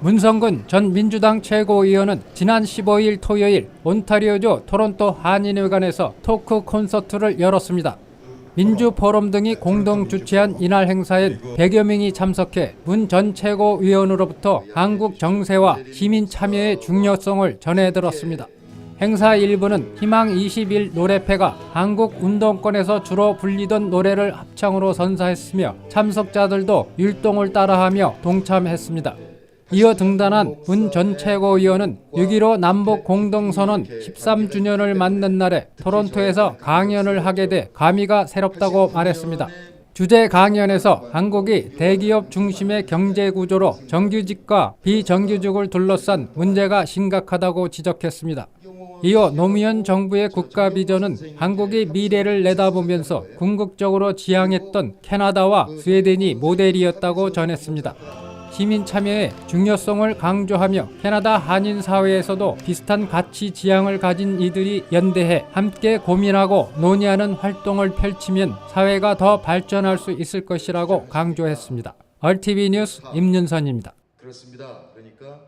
문성근 전 민주당 최고위원은 지난 15일 토요일 온타리오주 토론토 한인회관에서 토크 콘서트를 열었습니다. 민주포럼 등이 공동 주최한 이날 행사엔 100여 명이 참석해 문 전 최고위원으로부터 한국 정세와 시민 참여의 중요성을 전해들었습니다. 행사 일부는 희망 21 노래패가 한국 운동권에서 주로 불리던 노래를 합창으로 선사했으며 참석자들도 율동을 따라하며 동참했습니다. 이어 등단한 문전 최고위원은 6.15 남북 공동선언 13주년을 맞는 날에 토론토에서 강연을 하게 돼 감회가 새롭다고 말했습니다. 주제 강연에서 한국이 대기업 중심의 경제 구조로 정규직과 비정규직을 둘러싼 문제가 심각하다고 지적했습니다. 이어 노무현 정부의 국가 비전은 한국이 미래를 내다보면서 궁극적으로 지향했던 캐나다와 스웨덴이 모델이었다고 전했습니다. 시민 참여의 중요성을 강조하며 캐나다 한인 사회에서도 비슷한 가치 지향을 가진 이들이 연대해 함께 고민하고 논의하는 활동을 펼치면 사회가 더 발전할 수 있을 것이라고 강조했습니다. RTV 뉴스 임윤선입니다. 그렇습니다. 그러니까